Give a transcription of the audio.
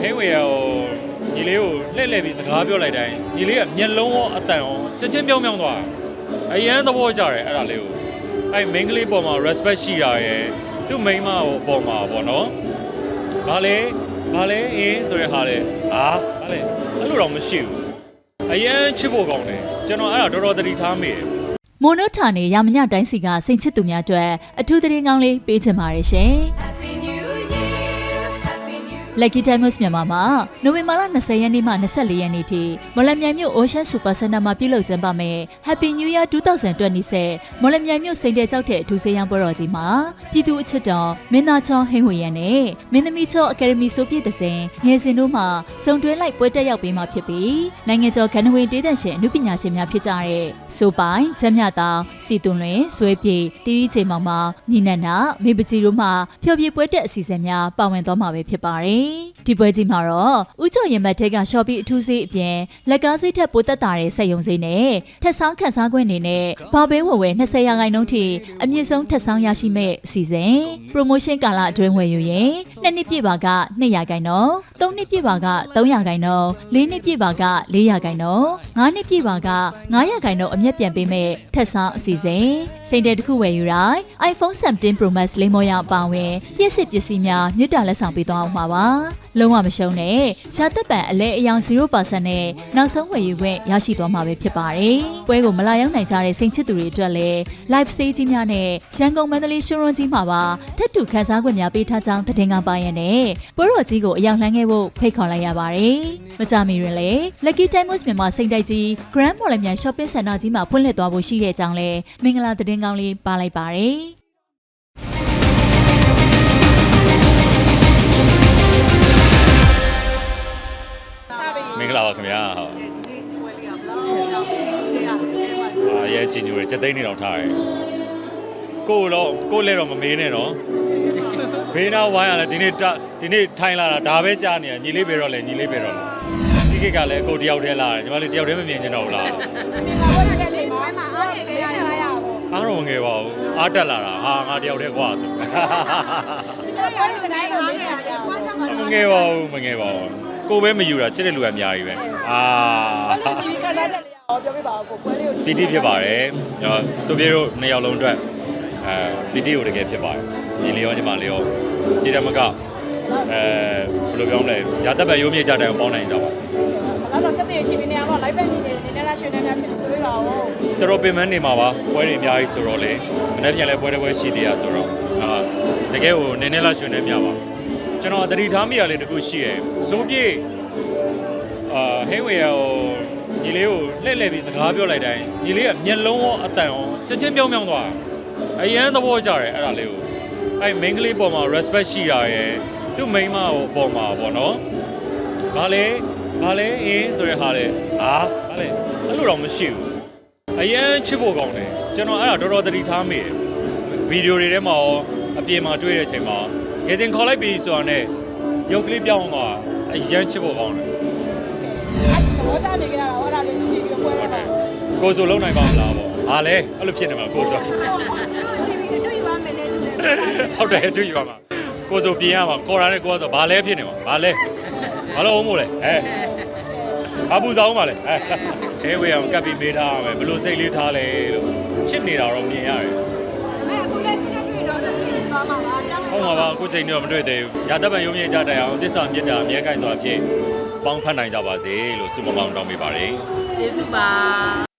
ဟင်းဝေရဟိုညီလေးကိုလှည့်လှည့်ပြီးစကားပြောလိုက်တိုင်းညီလေးကမျက်လုံးရောအတန်ရောချက်ချင်းပြောင်းပြောင်းသွားတယ်အရန်သဘောကျတယ်အဲ့ဒါလေးကိုအဲ့ main ကလေးပေါ်မှာ respect ရှိတာရယ်သူ့ main မကိုပေါ်မှာပေါ့နော်ဘာလဲဘာလဲအင်းဆိုရဟာလေအာဘာလဲအဲ့လိုတော့မရှိဘူးအရန်ချစ်ဖို့ကောင်းတယ်ကျွန်တော်အဲ့ဒါတော်တော်သတိထားမိတယ်မိုနိုထာနေရမညတိုင်းစီကစိန်ချစ်သူများအတွက်အထူးသတင်းကောင်းလေးပေးချင်ပါတယ်ရှင်။ Lucky Diamonds မြန်မာမှာနိုဝင်ဘာလ20ရက်နေ့မှ24ရက်နေ့ထိမော်လမြိုင်မြို့ Ocean Super Center မှာပြုလုပ်ကျင်းပမယ် Happy New Year 2020မော်လမြိုင်မြို့စိန်တဲ့ကြောက်တဲ့အထူးစေးရန်ပွဲတော်ကြီးမှာပြည်သူအချစ်တော်မင်းသားချောင်းဟင်းဝေရန်နဲ့မင်းသမီးချောအကယ်ဒမီဆိုပြည့်တဲ့စဉ်ငယ်စဉ်တို့မှစုံတွဲလိုက်ပွဲတက်ရောက်ပေးမှာဖြစ်ပြီးနိုင်ငံကျော်ကဏ္ဍဝင်တေးသက်ရှင်အမှုပညာရှင်များဖြစ်ကြတဲ့ဆိုပိုင်ချမ်းမြတောင်စီတွန်လွင်ဇွဲပြေတီရီချိန်မောင်မောင်ညီနန္ဒမေပကြီးတို့မှဖျော်ဖြေပွဲတက်အစီအစဉ်များပါဝင်သွားမှာပဲဖြစ်ပါတယ်။ဒီပွဲကြီးမှာတော့ဥကျော်ရင်ဘတ်ထက်ကရှော့ပီအထူးစေးအပြင်လက်ကားစိတ်ထက်ပိုတက်တာတဲ့စက်ယုံစေးနဲ့ထက်ဆောင်ခန်းစားခွင့်အနေနဲ့ဘာဘဲဝယ်ဝယ်20ရာခိုင်နှုန်းထိအမြင့်ဆုံးထက်ဆောင်ရရှိမဲ့အစီအစဉ် promotion ကာလအတွင်းဝယ်ယူရင် နှစ်နှစ်ပြည့်ပါက2ရာခိုင်နှုန်း3နှစ်ပြည့်ပါက3ရာခိုင်နှုန်း4နှစ်ပြည့်ပါက4ရာခိုင်နှုန်း5နှစ်ပြည့်ပါက9ရာခိုင်နှုန်းအမျက်ပြန်ပေးမဲ့ထက်ဆောင်အစီအစဉ်စိန်တဲ့တစ်ခုဝယ်ယူတိုင်း iPhone 17 Pro Max လိမ်မောရအပါအဝင်ပြည့်စစ်ပစ္စည်းများမြစ်တာလက်ဆောင်ပေးသွားအောင်ပါပါလုံးဝမရှုံးနဲ့ရှားသက်ပံအလဲအယောင်0%နဲ့နောက်ဆုံးဝယ်ယူခွင့်ရရှိသွားမှာပဲဖြစ်ပါတယ်ပွဲကိုမလာရောက်နိုင်ကြတဲ့စိန်ချစ်သူတွေအတွက်လည်း live stage ကြီးများနဲ့ရန်ကုန်မန္တလေးရှုံးရွန်ကြီးမှာပါထက်တူခန်းစားခွင့်များပေးထားကြောင်းသတင်းကပါရတဲ့ပွဲတော်ကြီးကိုအရောက်လှမ်းခဲ့ဖို့ဖိတ်ခေါ်လိုက်ရပါတယ်မကြမီတွင်လည်း Lucky Diamonds မြန်မာစိန်တိုက်ကြီး Grand Mall မြန် Shopping Center ကြီးမှာဖွင့်လှစ်သွားဖို့ရှိတဲ့အကြောင်းလည်းမင်္ဂလာသတင်းကောင်းလေးပါလိုက်ပါတယ် မင်္ဂလာပါခင်ဗျာဟုတ်အာရဲကြည်ညိုရချက်သိန်းနေတော့ထားတယ်ကိုတော့ကိုလည်းတော့မမေးနဲ့တော့ ဘေးနာဝိုင်းရလဲဒီနေ့တဒီနေ့ထိုင်လာတာဒါပဲကြားနေရညီလေးပဲတော့လဲညီလေးပဲတော့ဒီကိကလည်းကိုတယောက်တည်းလာတယ်ညီမလေးတယောက်တည်းမမြင်ချင်တော့ဘူးလားအားတော့မငယ်ပါဘူးအားတက်လာတာဟာငါတယောက်တည်းကွာဆိုမငယ်ပါဘူးမငယ်ပါဘူးကိုပဲမယူတာချစ်တဲ့လူကအများကြီးပဲအာပီတိဖြစ်ပါတယ်အော်ဆိုပြေတို့နှစ်ယောက်လုံးအတွက်အဲပီတိကိုတကယ်ဖြစ်ပါတယ် ညီလေးရောညီမလေးရောကြည်တယ်မကအဲဘယ်လိုပြောမလဲရာသက်ပဲရိုးမြေကြတယ်ပေါင်းနိုင်ကြပါတော်တော်ပင်မနေမှာပါပွဲတွေအများကြီးဆိုတော့လေမနေ့ပြန်လဲပွဲတစ်ပွဲရှိသေးရဆိုတော့အာတကယ်ကိုနည်းနည်းလောက်ရွှင်နေမြပါကျွန်တော်သတိထားမိရလေတခုရှိရယ်ဇိုးပြေအာဟင်းဝေရဟိုညီလေးကိုလှည့်လှည့်ပြီးစကားပြောလိုက်တိုင်းညီလေးကမျက်လုံးရောအတန်ရောချက်ချင်းပြောင်းပြောင်းသွားတယ်အရန်သဘောကျတယ်အဲ့ဒါလေးကို အဲ့ main ကလေးပေါ်မှာ respect ရှိတာရယ်သူ့ main မကိုပေါ်မှာပေါ့နော်ဘာလဲဘာလဲအင်းဆိုရဟာလေအာဘာလဲအဲ့လိုတော့မရှိဘူးအရန်ချစ်ဖို့ကောင်းတယ်ကျွန်တော်အဲ့ဒါတော်တော်သတိထားမိတယ်ဗီဒီယိုတွေထဲမှာရောအပြင်မှာတွေ့တဲ့အချိန်မှာရေတင်ခေါ်လိုက်ပြီဆိုတာနဲ့ရုပ်ကလေးပြောင်းသွားအရန်ချစ်ဖို့ကောင်းတယ်ကိုဆိုလုံးနိုင်ပါမလားပေါ့ဟာလေအဲ့လိုဖြစ်နေမှာကိုဆို ဟုတ်တယ်အတူယူပါမှာကိုဆိုပြင်ရမှာခေါ်ရတဲ့ကိုဆိုဘာလဲဖြစ်နေမှာဘာလဲဘာလို့အောင်မို့လဲဟဲ့ဘာပူစားအောင်ပါလဲဟဲ့အဲဝေအောင်ကပ်ပြီးမေးထားရမယ်ဘယ်လိုစိတ်လေးထားလဲလို့ချစ်နေတာတော့မြင်ရတယ်ဟုတ်ပါပါအခုချိန်တော့မတွေ့သေးဘူး။ရာသက်ပံရုံးမြင့်ကြတဲ့အောင်သစ္စာမြတ်တာအမြဲကြိုက်စွာဖြင့်ပေါင်းဖက်နိုင်ကြပါစေလို့ဆုမကောင်းတောင်းပေးပါရစေကျေးဇူးပါ